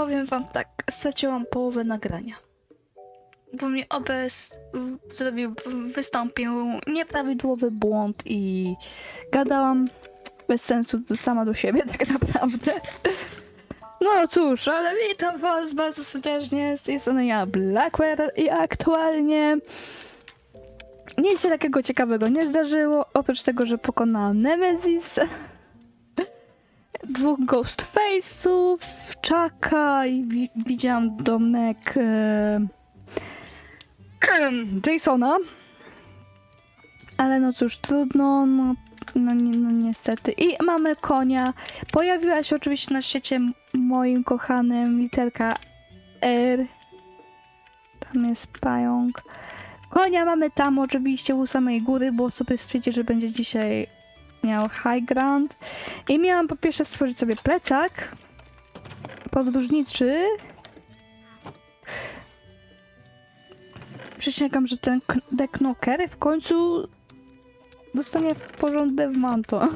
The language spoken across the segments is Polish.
powiem wam tak, straciłam połowę nagrania. Bo mnie OBS zrobił, wystąpił nieprawidłowy błąd i gadałam bez sensu sama do siebie tak naprawdę. No cóż, ale witam was bardzo serdecznie, z tej strony ja Blackware i aktualnie nic się takiego ciekawego nie zdarzyło, oprócz tego, że pokonałam Nemesis, dwóch Ghostface'ów, Chucka i wi- widziałam domek e, Jasona. Ale no cóż, trudno, no, no, ni- no niestety. I mamy konia. Pojawiła się oczywiście na świecie moim kochanym literka R. Tam jest pająk. Konia mamy tam oczywiście u samej góry, bo sobie stwierdził, że będzie dzisiaj miał high ground. I miałam po pierwsze stworzyć sobie plecak podróżniczy. Przysięgam, że ten deknoker w końcu dostanie w porządek manto.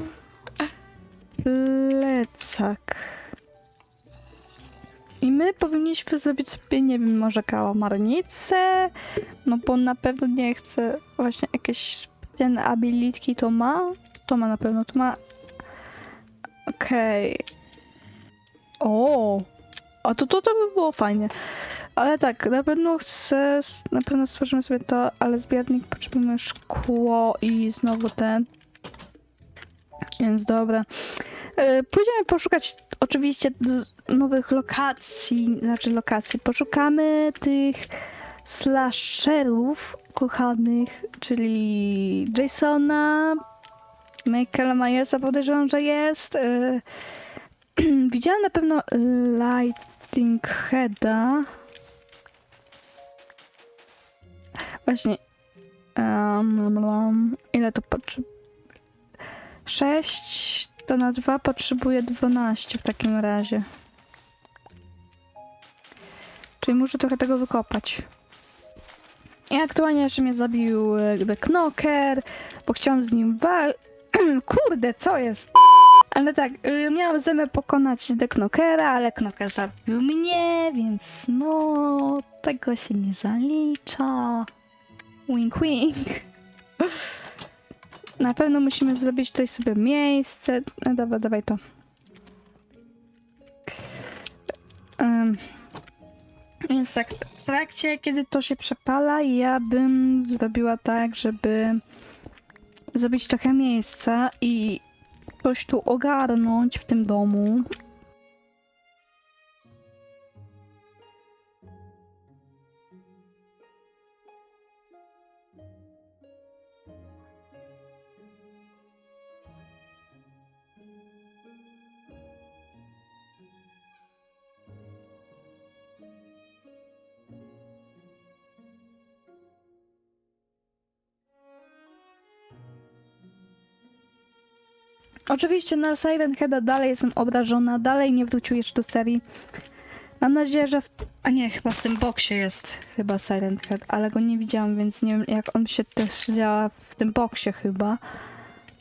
Plecak. I my powinniśmy zrobić sobie, nie wiem, może kałamarnicę, no bo na pewno nie chcę właśnie jakieś specjalne abilitki to ma. To ma na pewno, to ma. Okej. O! A to, to to by było fajnie. Ale tak, na pewno chcę, na pewno stworzymy sobie to, ale zbiornik potrzebujemy szkło i znowu ten. Więc dobra. E, Pójdziemy poszukać oczywiście nowych lokacji, znaczy lokacji. Poszukamy tych slasherów kochanych, czyli Jasona, Michaela Myersa podejrzewam, że jest. E, Widziałam na pewno Lighting Heada. Właśnie. Um, ile to potrzebuje? 6 to na 2 potrzebuje 12 w takim razie. Czyli muszę trochę tego wykopać. I aktualnie jeszcze mnie zabił e, The Knocker, bo chciałam z nim wal... Kurde, co jest? Ale tak, y, miałam zamiar pokonać The Knockera, ale Knocker zabił mnie, więc no, tego się nie zalicza. Wink, wink. Na pewno musimy zrobić tutaj sobie miejsce. No, dobra, dawaj to. Em, więc tak, w trakcie, kiedy to się przepala, ja bym zrobiła tak, żeby zrobić trochę miejsca i coś tu ogarnąć w tym domu. Oczywiście na Siren Heada dalej jestem obrażona, dalej nie wrócił jeszcze do serii. Mam nadzieję, że w... A nie, chyba w tym boksie jest chyba Siren Head, ale go nie widziałam, więc nie wiem jak on się też działa w tym boksie chyba.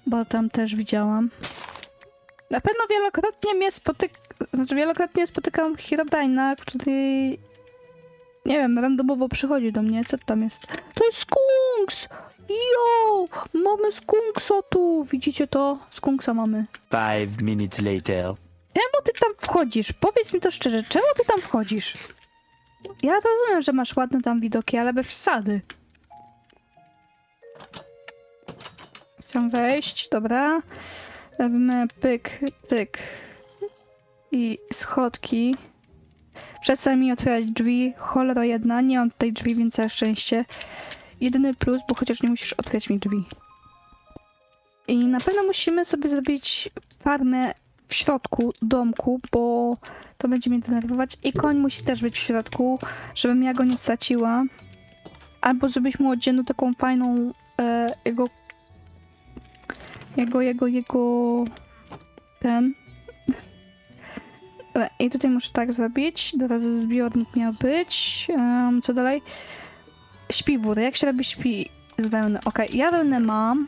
Bo tam też widziałam. Na pewno wielokrotnie mnie spotyk... Znaczy wielokrotnie spotykałam Hirodaina, który... Nie wiem, randomowo przychodzi do mnie. Co tam jest? To jest Skunks! Jo! Mamy skunksa tu! Widzicie to? Skunksa mamy. Five minutes later. Czemu ty tam wchodzisz? Powiedz mi to szczerze, czemu ty tam wchodzisz? Ja rozumiem, że masz ładne tam widoki, ale bez wsady. Chcę wejść, dobra. Robimy pyk, tyk. I schodki. Przestań mi otwierać drzwi. Cholera jedna, nie mam tutaj drzwi, więc całe szczęście. Jedyny plus, bo chociaż nie musisz otwierać mi drzwi. I na pewno musimy sobie zrobić farmę w środku domku, bo to będzie mnie denerwować. I koń musi też być w środku, żebym ja go nie straciła. Albo żebyśmy oddzielną taką fajną e, jego jego, jego, jego ten E, i tutaj muszę tak zrobić. Teraz zbiornik miał być. Em, co dalej? Śpiwór. Jak się robi śpi z wełny? Okej, ja wełnę mam.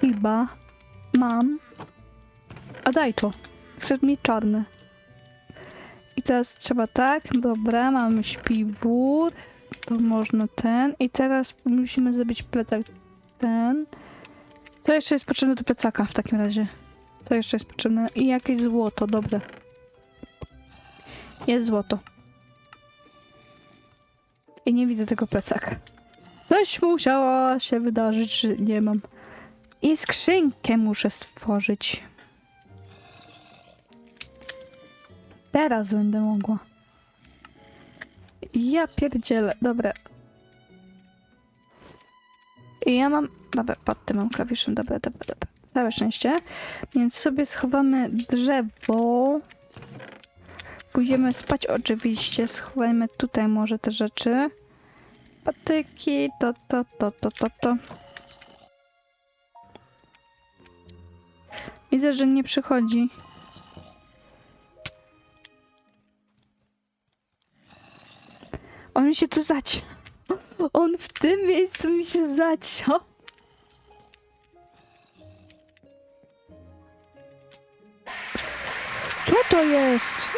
Chyba. Mam. A daj to. Chcę mieć czarne. teraz trzeba tak. Dobra, mamy śpiwór. To można ten. I teraz musimy zrobić plecak ten. Co jeszcze jest potrzebne do plecaka w takim razie? Co jeszcze jest potrzebne? I jakieś złoto, dobra. Jest złoto. I nie widzę tego plecaka. Coś musiało się wydarzyć, że nie mam. I skrzynkę muszę stworzyć. Teraz będę mogła. Ja pierdzielę. Dobra. I ja mam... Dobra, pod tym mam klawiszem. Dobra, dobra, dobra. Całe szczęście. Więc sobie schowamy drzewo. Pójdziemy spać oczywiście. Schowajmy tutaj może te rzeczy. Patyki, to, to, to, to, to, to. Widzę, że nie przychodzi. On mi się tu zaciął. On w tym miejscu mi się zaciął. Co to jest?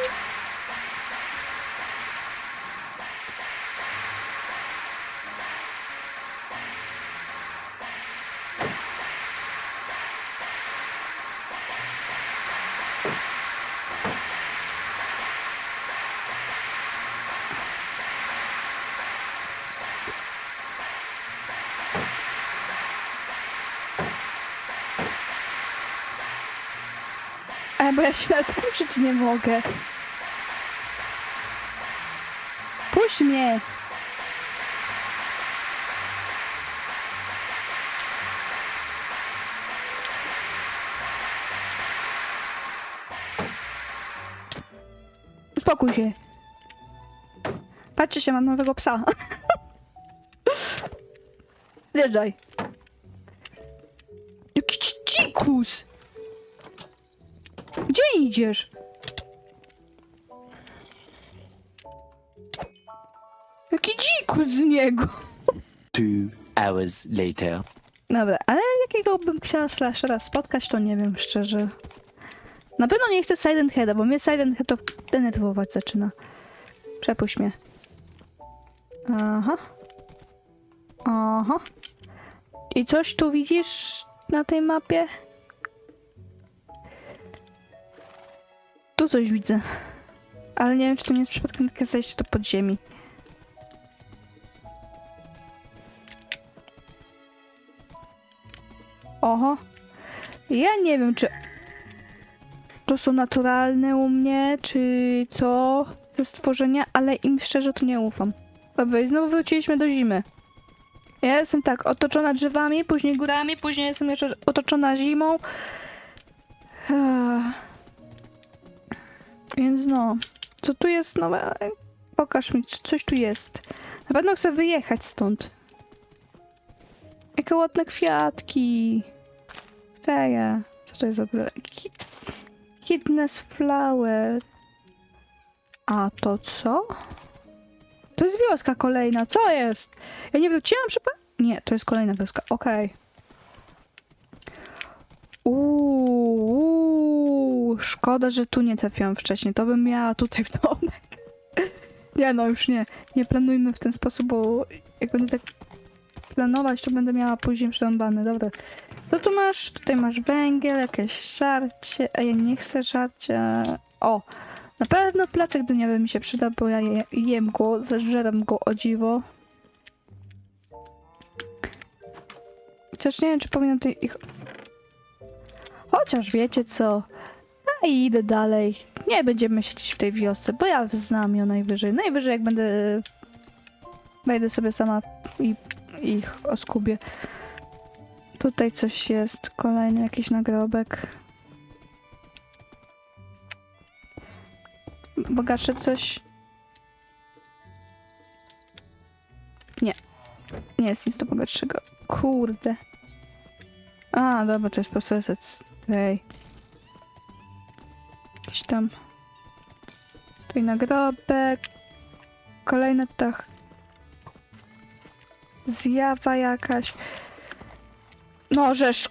Ja się nawet ruszyć nie mogę. Puść mnie! Uspokój się. Patrzcie się, mam nowego psa. Zjeżdżaj. Jaki ci- dzikus! Gdzie idziesz? Jaki dzikus z niego. Two hours later. Dobra, ale jakiego bym chciała slashera spotkać, to nie wiem szczerze. Na pewno nie chcę Silent Heada, bo mnie Silent Head to denerwować zaczyna. Przepuść mnie. Aha. Aha. I coś tu widzisz na tej mapie? Tu coś widzę. Ale nie wiem, czy to nie jest przypadkiem takie zejście do podziemi. Oho. Ja nie wiem, czy to są naturalne u mnie, czy co ze stworzenia, ale im szczerze to nie ufam. Dobra, i znowu wróciliśmy do zimy. Ja jestem tak, otoczona drzewami, później górami, później jestem jeszcze otoczona zimą. Ech. Więc no, co tu jest nowe? Pokaż mi, czy coś tu jest. Na pewno chcę wyjechać stąd. Jakie ładne kwiatki. Feja. Co to jest? Ki- Kidness flower. A to co? To jest wioska kolejna. Co jest? Ja nie wróciłam przypa... Nie, to jest kolejna wioska. Okej. Uuu, szkoda, że tu nie trafiłam wcześniej. To bym miała tutaj w domek. Nie, no już nie. Nie planujmy w ten sposób, bo jak będę tak planować, to będę miała później przerąbane. Dobra. Co tu masz? Tutaj masz węgiel, jakieś żarcie. A ja nie chcę żarcia. O! Na pewno placek dyniowy mi się przyda, bo ja je, jem go, zeżeram go o dziwo. Chociaż nie wiem, czy powinnam tutaj ich... Chociaż wiecie co? Ja idę dalej. Nie będziemy siedzieć w tej wiosce, bo ja znam ją najwyżej. Najwyżej jak będę... Wejdę sobie sama i ich oskubię. Tutaj coś jest. Kolejny jakiś nagrobek. Bogacze coś. Nie. Nie jest nic do bogatszego. Kurde. A, dobra, to jest posesec. Tej. Jakiś tam. Tutaj nagrobek. Kolejny tak. Zjawa jakaś. No, żeż.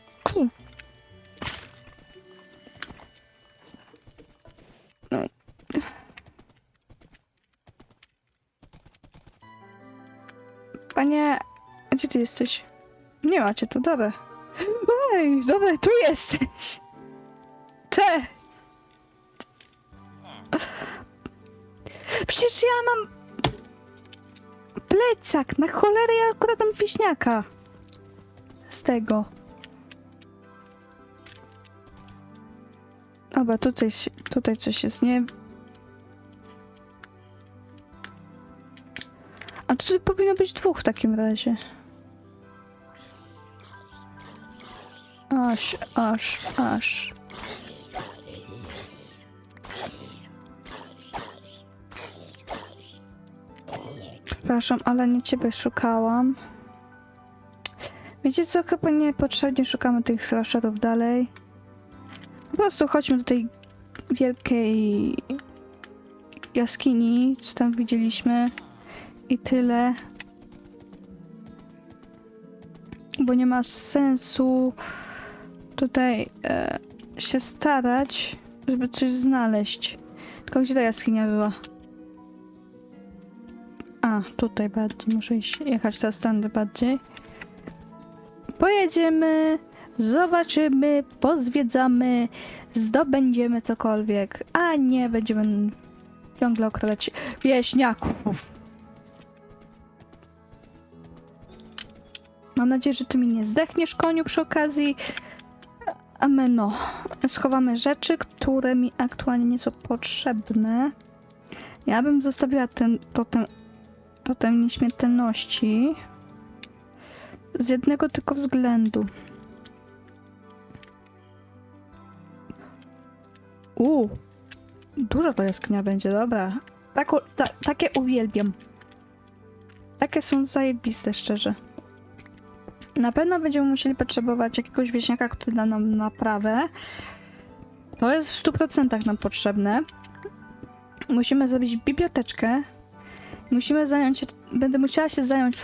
No. Panie, gdzie ty jesteś? Nie macie tu, dobra. Ej, dobra, tu jesteś. Cześć. Przecież ja mam plecak, na cholerę ja akurat tam wiśniaka. Z tego. Dobra, tutaj, tutaj coś jest, nie? A tutaj powinno być dwóch w takim razie. Aż, aż, aż. Przepraszam, ale nie ciebie szukałam. Wiecie co, chyba niepotrzebnie szukamy tych slasherów dalej. Po prostu chodźmy do tej wielkiej jaskini, co tam widzieliśmy. I tyle. Bo nie ma sensu tutaj e, się starać, żeby coś znaleźć. Tylko gdzie ta jaskinia była? A, tutaj bardziej. Muszę iść, jechać teraz tędy bardziej. Pojedziemy, zobaczymy, pozwiedzamy, zdobędziemy cokolwiek, a nie będziemy ciągle okradać wieśniaków. Mam nadzieję, że ty mi nie zdechniesz, koniu, przy okazji. A my no, schowamy rzeczy, które mi aktualnie nie są potrzebne. Ja bym zostawiła ten totem, totem nieśmiertelności. Z jednego tylko względu. U, dużo to jaskinia będzie, dobra. Tako, ta, takie uwielbiam. Takie są zajebiste, szczerze. Na pewno będziemy musieli potrzebować jakiegoś wieśniaka, który da nam naprawę. To jest w 100% nam potrzebne. Musimy zrobić biblioteczkę. Musimy zająć się, będę musiała się zająć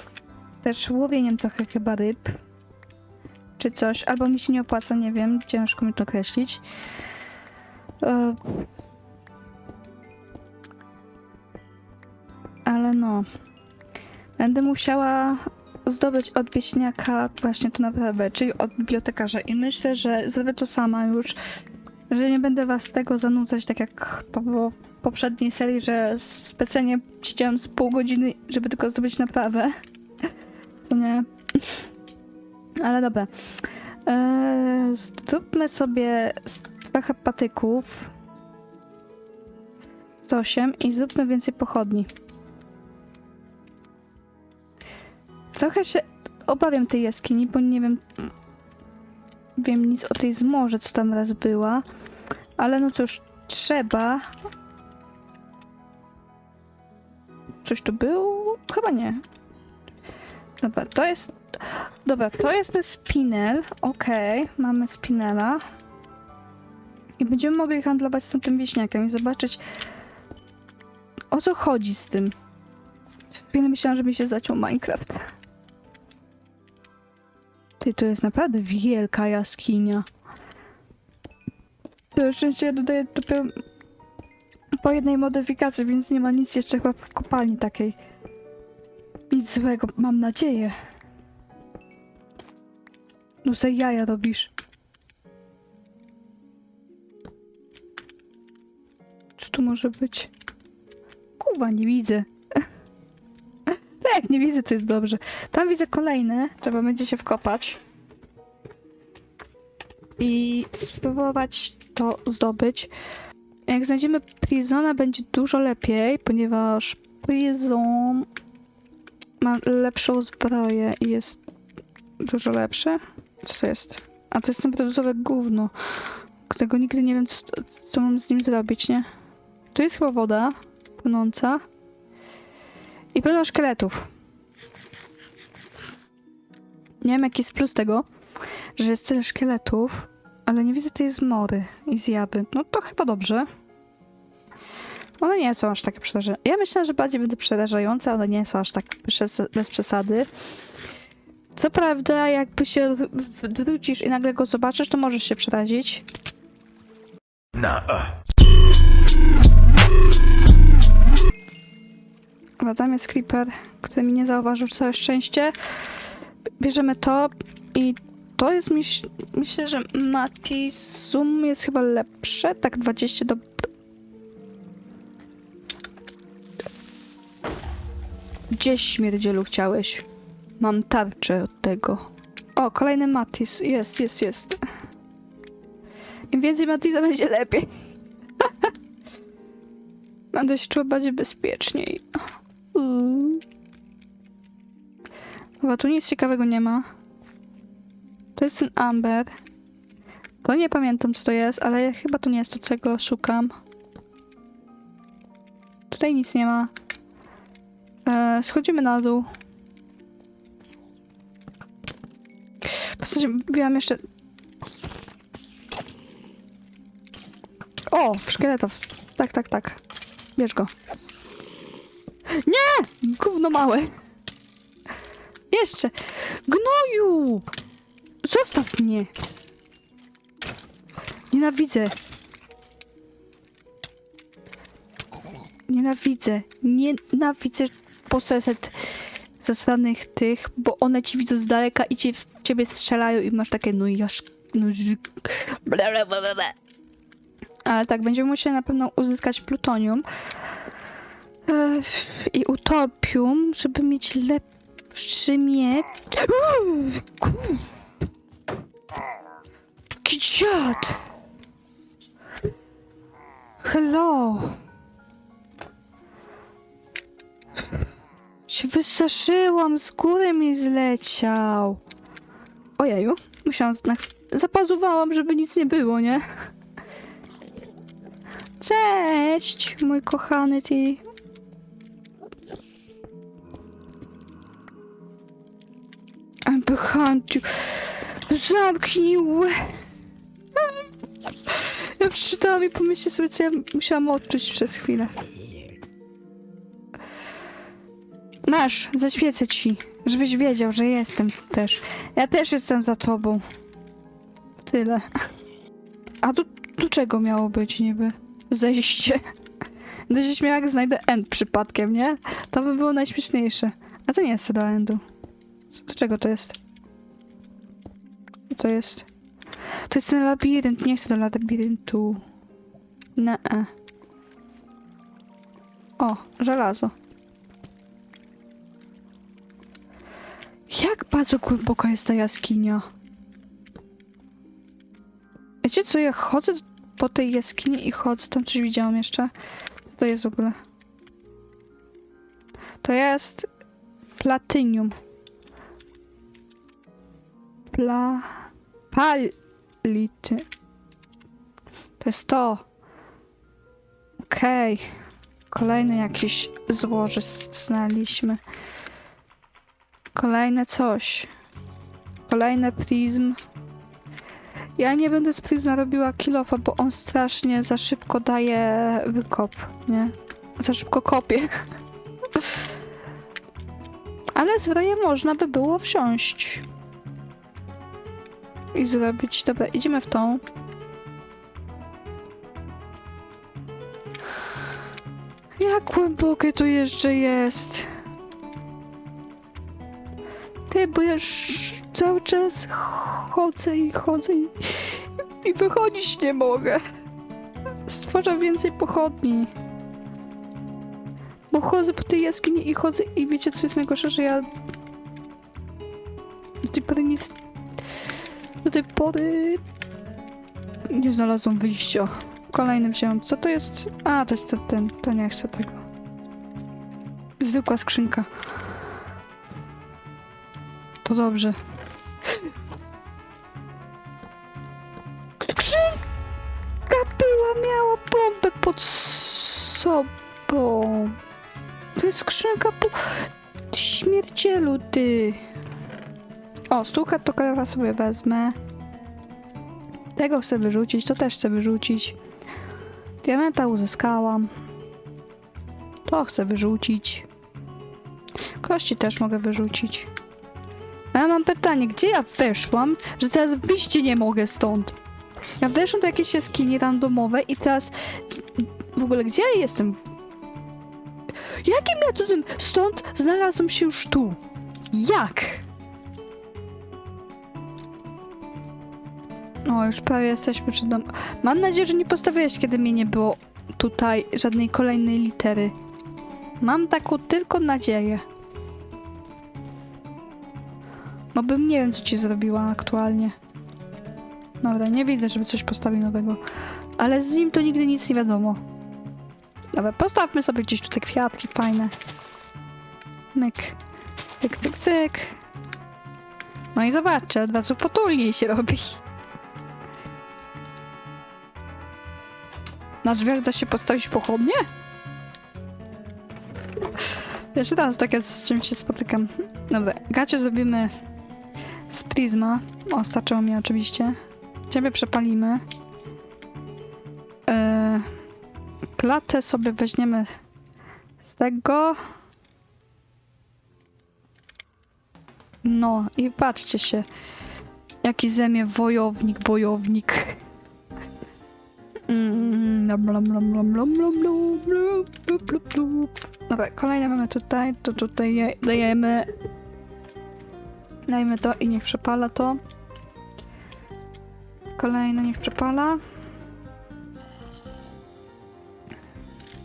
też łowieniem trochę chyba ryb. Czy coś, albo mi się nie opłaca, nie wiem, ciężko mi to określić. E, Ale no. Będę musiała zdobyć od wieśniaka właśnie to naprawę, czyli od bibliotekarza. I myślę, że zrobię to sama już, że nie będę was tego zanudzać, tak jak w poprzedniej serii, że specjalnie siedziałam z pół godziny, żeby tylko zdobyć naprawę. Co nie? Ale dobra. Eee, zróbmy sobie trochę patyków. 108 i zróbmy więcej pochodni. Trochę się obawiam tej jaskini, bo nie wiem. Wiem nic o tej zmorze, co tam raz była. Ale no cóż, trzeba. Coś tu było? Chyba nie. Dobra, to jest. Dobra, to jest ten spinel. Okej, mamy spinela. I będziemy mogli handlować z tym, tym wieśniakiem i zobaczyć o co chodzi z tym. Przez chwilę myślałam, że mi się zaciął Minecraft. Ty, to jest naprawdę wielka jaskinia. To szczęście ja dodaję dopiero po jednej modyfikacji, więc nie ma nic jeszcze chyba w kopalni takiej. Nic złego, mam nadzieję. No se jaja robisz. Co tu może być? Kuba, nie widzę. Tak, nie widzę, co jest dobrze. Tam widzę kolejne. Trzeba będzie się wkopać. I spróbować to zdobyć. Jak znajdziemy Prisona, będzie dużo lepiej, ponieważ Prison ma lepszą zbroję i jest dużo lepszy. Co to jest? A to jest temperaturowe gówno. Którego nigdy nie wiem, co, co mam z nim zrobić, nie? Tu jest chyba woda płynąca. I pełno szkieletów. Nie wiem, jaki jest plus tego, że jest tyle szkieletów, ale nie widzę tej zmory i zjawy. No to chyba dobrze. One nie są aż takie przerażające. Ja myślę, że bardziej będą przerażające, one nie są aż tak bez, bez przesady. Co prawda, jakby się wrócisz i nagle go zobaczysz, to możesz się przerazić. Dobra, tam jest creeper, który mi nie zauważył, całe szczęście. Bierzemy to i to jest, myśl, myślę, że Mati Zoom jest chyba lepsze. Tak, 20 do... Gdzie śmierdzielu chciałeś? Mam tarczę od tego. O, kolejny Matis. Jest, jest, jest. Im więcej Matisa będzie lepiej. Będę się czuła bardziej bezpieczniej. Chyba tu nic ciekawego nie ma. To jest ten Amber. To nie pamiętam co to jest, ale chyba to nie jest to, czego szukam. Tutaj nic nie ma. Schodzimy na dół. Zasadzie wziąłem jeszcze... O, szkieletow. Tak, tak, tak. Bierz go. Nie! Gówno małe. Jeszcze. Gnoju! Zostaw mnie. Nienawidzę. Nienawidzę. Nienawidzę poseset zastanych tych, bo one ci widzą z daleka i ci w ciebie strzelają i masz takie no jasz... No, ży- bla, bla, bla, bla, bla. Ale tak, będziemy musieli na pewno uzyskać plutonium e, i utopium, żeby mieć lepszy miecz. Jaki dziad! Hello! Się wystraszyłam, z góry mi zleciał. Ojeju, musiałam na Zapazowałam, żeby nic nie było, nie? Cześć, mój kochany ty. I'm behind you. Zamknij. Ja przeczytałam i pomyślę sobie, co ja musiałam odczuć przez chwilę. Masz, zaświecę ci, żebyś wiedział, że jestem też. Ja też jestem za tobą. Tyle. A do, do czego miało być niby? Zejście. Będę się śmiała, jak znajdę end przypadkiem, nie? To by było najśmieszniejsze. A to nie jest do endu. Co- Do czego to jest? Co to jest? To jest ten labirynt, nie chcę do labiryntu. Ne. -e. O, żelazo. Jak bardzo głęboka jest ta jaskinia? Wiecie co, ja chodzę po tej jaskini i chodzę, tam coś widziałam jeszcze. Co to jest w ogóle? To jest platynium. Pla... Pality. To jest to. Okej. Kolejne jakieś złoże s- znaleźliśmy. Kolejne coś. Kolejne prizm. Ja nie będę z prizma robiła kilofa, bo on strasznie za szybko daje wykop, nie? Za szybko kopie. Ale zbroję można by było wziąć. I zrobić. Dobra, idziemy w tą. Jak głębokie tu jeszcze jest? Bo ja cały czas chodzę i chodzę i, i wychodzić nie mogę. Stworzę więcej pochodni. Bo chodzę po tej jaskini i chodzę i wiecie co jest najgorsze, że ja do tej pory nic... Do tej pory nie znalazłam wyjścia. Kolejny wziąłem. Co to jest? A, to jest to, ten. To nie chcę tego. Zwykła skrzynka. To dobrze. Skrzynka była, miała bombę pod sobą. To jest skrzynka po... Śmiercielu, ty. O, stuka to krawa sobie wezmę. Tego chcę wyrzucić, to też chcę wyrzucić. Diamenta uzyskałam. To chcę wyrzucić. Kości też mogę wyrzucić. A ja mam pytanie, gdzie ja weszłam, że teraz wyjść nie mogę stąd? Ja weszłam do jakiejś jaskini randomowej i teraz... W ogóle gdzie ja jestem? Jakim ja cudem stąd znalazłem się już tu? Jak? O, już prawie jesteśmy przed. Mam nadzieję, że nie postawiłeś, kiedy mnie nie było tutaj żadnej kolejnej litery. Mam taką tylko nadzieję. Bo bym nie wiem, co ci zrobiła aktualnie. Dobra, nie widzę, żeby coś postawił nowego. Ale z nim to nigdy nic nie wiadomo. Dobra, postawmy sobie gdzieś tutaj kwiatki fajne. Myk. Cyk, cyk, cyk. No i zobaczcie, od razu potulniej się robi. Na drzwiach da się postawić pochodnie? Jeszcze raz takie z czym się spotykam. Dobra, gacie zrobimy z Prisma. O, mi oczywiście. Ciebie przepalimy. Yy, sobie weźmiemy z tego. No i patrzcie się. Jaki zemie wojownik, bojownik. Dobra, kolejne mamy tutaj, to tutaj dajemy Dajmy to i niech przepala to. Kolejne niech przepala.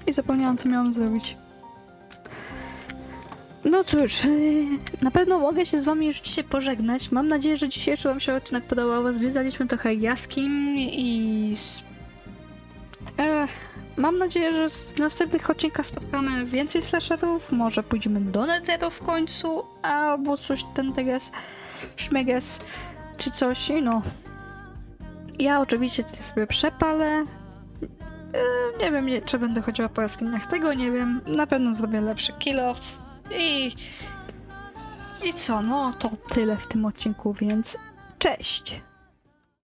I zapomniałam, co miałam zrobić. No cóż, yy, na pewno mogę się z wami już dzisiaj pożegnać. Mam nadzieję, że dzisiejszy wam się odcinek podobał. Zwiedzaliśmy trochę jaskiń i... mam nadzieję, że w następnych odcinkach spotkamy więcej slasherów. Może pójdziemy do Netheru w końcu, albo coś ten teges, szmeges, czy coś, no. Ja oczywiście tutaj sobie przepalę. E, nie wiem, czy będę chodziła po jaskiniach, tego nie wiem. Na pewno zrobię lepszy kill off i... I co, no to tyle w tym odcinku, więc cześć!